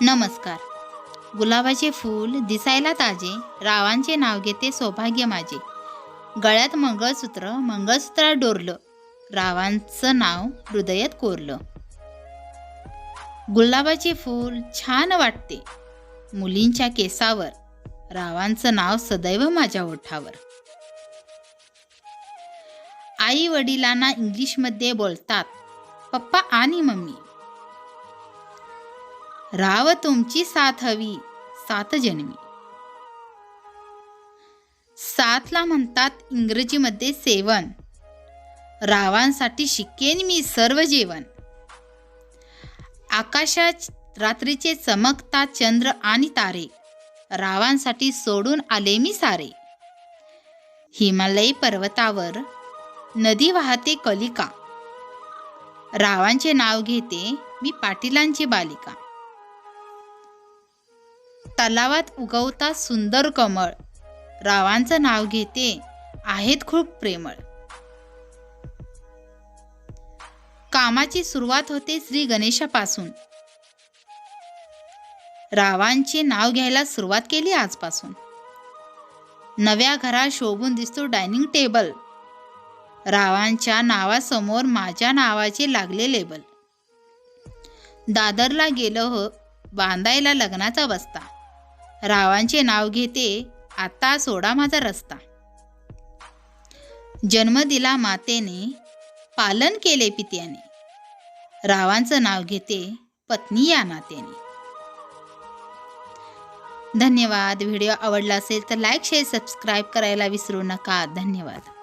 नमस्कार. गुलाबाचे फूल दिसायला ताजे रावांचे नाव घेते सौभाग्य माझे. गळ्यात मंगळसूत्र मंगळसूत्रा डोरलं. रावांचं नाव हृदयात कोरलं. गुलाबाचे फूल छान वाटते. मुलींच्या केसावर. रावांचं नाव सदैव माझ्या ओठावर. आई वडिलांना इंग्लिशमध्ये बोलतात पप्पा आणि मम्मी राव तुमची साथ हवी सात जन्मी. सातला म्हणतात इंग्रजीमध्ये सेवन. रावांसाठी शिकेन मी सर्व जेवण. आकाशात रात्रीचे चमकता चंद्र आणि तारे. रावांसाठी सोडून आले मी सारे. हिमालयी पर्वतावर नदी वाहते कलिका. रावांचे नाव घेते मी पाटीलांची बालिका. तलावात उगवता सुंदर कमळ. रावांचं नाव घेते आहेत खूप प्रेमळ. कामाची सुरुवात होते श्री गणेशापासून. रावांचे नाव घ्यायला सुरुवात केली आजपासून. नव्या घरात शोभून दिसतो डायनिंग टेबल. रावांच्या नावासमोर माझ्या नावाचे लागले लेबल. दादरला गेलो हो बांधायला लग्नाचा बस्ता रावांचे नाव घेते आता सोडा माझा रस्ता. जन्म दिला मातेने पालन केले पित्याने. रावांचं नाव घेते पत्नी या नात्याने. धन्यवाद. व्हिडिओ आवडला असेल तर लाईक शेअर सबस्क्राईब करायला विसरू नका. धन्यवाद.